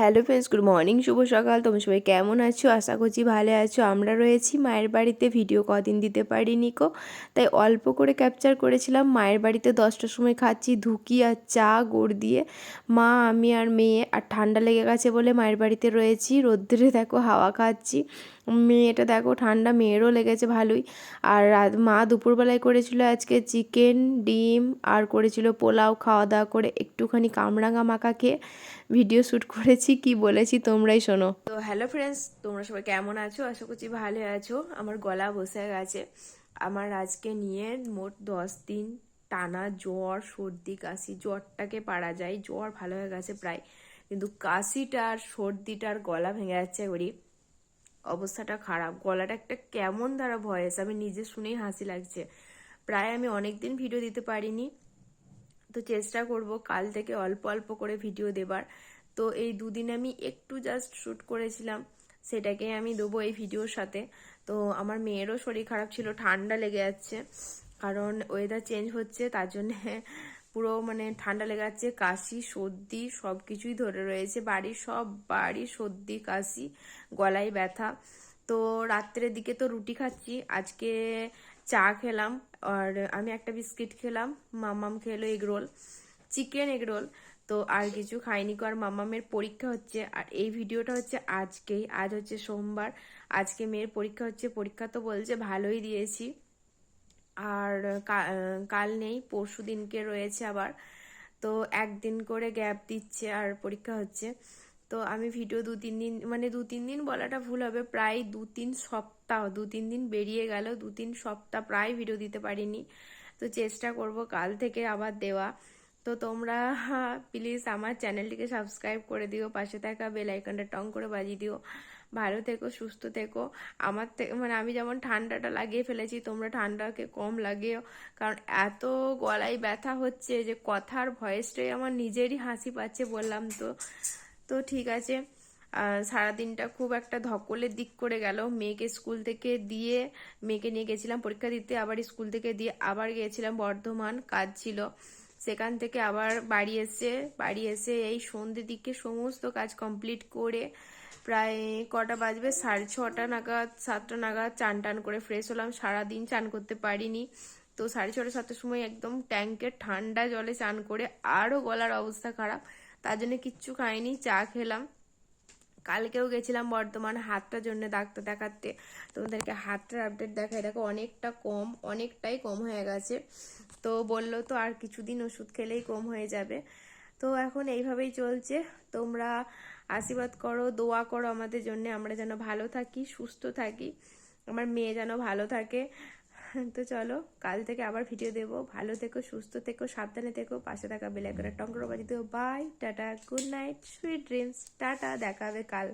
Hello friends, good morning, শুভ সকাল। তোমরা সবাই কেমন আছো? আশা করছি ভালো আছো। আমরা রয়েছি মায়ের বাড়িতে, ভিডিও কদিন দিতে পারিনি কো। তাই অল্প করে ক্যাপচার করেছিলাম। মায়ের বাড়িতে দশটার সময় খাচ্ছি, ধুকি আর চা, গুড় দিয়ে। মা, আমি আর মেয়ে, আর ঠান্ডা লেগে গেছে বলে মায়ের বাড়িতে রয়েছি। রোদ্দুরে দেখো হাওয়া খাচ্ছি। মেয়েটা দেখো, ঠান্ডা মেয়েরও লেগেছে ভালোই। আর মা দুপুরবেলায় করেছিল আজকে চিকেন, ডিম, আর করেছিল পোলাও খাওয়া দাওয়া করে একটুখানি কামরাঙা মাখা খেয়ে ভিডিও শ্যুট করেছি, কি বলেছি তোমরাই শোনো। তো হ্যালো ফ্রেন্ডস, তোমরা সবাই কেমন আছো? আশা করছি ভালো আছো। আমার গলা বসে গেছে। আমার আজকে নিয়ে মোট দশ দিন টানা জ্বর, সর্দি, কাশি, জ্বরটাকে পারা যায়। জ্বর ভালো হয়ে গেছে প্রায়। কিন্তু কাশিটা কাশিটার সর্দিটার গলা ভেঙে যাচ্ছে ওরই অবস্থাটা খারাপ। গলাটা একটা কেমন দ্বারা ভয়েস, আমি নিজে শুনেই হাসি লাগছে। প্রায় আমি অনেক দিন ভিডিও দিতে পারিনি। তো চেষ্টা করব কাল থেকে অল্প অল্প করে ভিডিও দেবার। তো এই দুদিন আমি একটু জাস্ট শ্যুট করেছিলাম, সেটাকে আমি দেবো এই ভিডিওর সাথে। তো আমার মেয়েরও শরীর খারাপ ছিল, ঠান্ডা লেগে যাচ্ছে। কারণ ওয়েদার চেঞ্জ হচ্ছে, তার জন্য পুরো মানে ঠান্ডা লেগে যাচ্ছে কাশি, সর্দি সব কিছুই ধরে রয়েছে। বাড়ির সব বাড়ি সর্দি, কাশি, গলায় ব্যথা। তো রাত্রের দিকে তো রুটি খাচ্ছি, আজকে চা খেলাম আর আমি একটা বিস্কিট খেলাম মামাম খেলো egg roll, chicken egg roll. তো আর কিছু খাইনি আর মামামের পরীক্ষা হচ্ছে আর এই ভিডিওটা হচ্ছে আজকেই, আজ হচ্ছে সোমবার। আজকে মেয়ের পরীক্ষা হচ্ছে, পরীক্ষা তো বলছে ভালোই দিয়েছি। আর কাল নেই, পরশু দিনকে রয়েছে আবার। তো একদিন করে গ্যাপ দিচ্ছে আর পরীক্ষা হচ্ছে। তো আমি ভিডিও দু তিন দিন মানে দু তিন দিন বলাটা ভুল হবে, প্রায় দু তিন সপ্তাহ, দু তিন দিন বেরিয়ে গেল, দু তিন সপ্তাহ প্রায় ভিডিও দিতে পারিনি। তো চেষ্টা করব কাল থেকে আবার দেওয়া। তো তোমরা প্লিজ আমার চ্যানেলটিকে সাবস্ক্রাইব করে দিও, পাশে থাকা বেল আইকনটা টং করে বাজিয়ে দিও। ভালো থেকো, সুস্থ থেকো। আমার থেকে মানে আমি যেমন ঠান্ডাটা লাগিয়ে ফেলেছি, তোমরা ঠান্ডাকে কম লাগিও কারণ এত গলায় ব্যথা হচ্ছে যে কথার ভয়েসটাই আমার নিজেরই হাসি পাচ্ছে বললাম তো। তো ঠিক আছে সারাদিনটা খুব একটা ধকলের দিক করে গেল। মেয়েকে স্কুল থেকে দিয়ে, মেয়েকে নিয়ে গেছিলাম পরীক্ষা দিতে, আবার স্কুল থেকে দিয়ে আবার গিয়েছিলাম বর্ধমান, কাজ ছিল। সেখান থেকে আবার বাড়ি এসে বাড়ি এসে এই সন্ধ্যে দিকে সমস্ত কাজ কমপ্লিট করে প্রায় কটা বাজবে, সাড়ে ছটা নাগাদ, সাতটা নাগাদ চান টান করে ফ্রেশ হলাম। সারাদিন চান করতে পারিনি। তো সাড়ে ছটা, সাতটার সময় একদম ট্যাঙ্কের ঠান্ডা জলে চান করে আরও গলার অবস্থা খারাপ। তার জন্য কিচ্ছু খাইনি, চা খেলাম। কালকেও গেছিলাম বর্ধমান হাতটার জন্য ডাক্তার দেখাতে। তোমাদেরকে হাতটার আপডেট দেখায় দেখো অনেকটা কম, অনেকটাই কম হয়ে গেছে। তো বলল, তো আর কিছুদিন ওষুধ খেলেই কম হয়ে যাবে। তো এখন এইভাবেই চলছে। তোমরা আশীর্বাদ করো, দোয়া করো আমাদের জন্য, আমরা যেন ভালো থাকি, সুস্থ থাকি, আমার মেয়ে যেন ভালো থাকে। তো চলো, কাল থেকে আবার ভিডিও দেবো। ভালো থেকো, সুস্থ থেকো, সাবধানে থেকো, পাশে থাকা বেলাইকনের টঙ্কর বাজি দেবো bye tata good night sweet dreams tata, দেখা হবে কাল।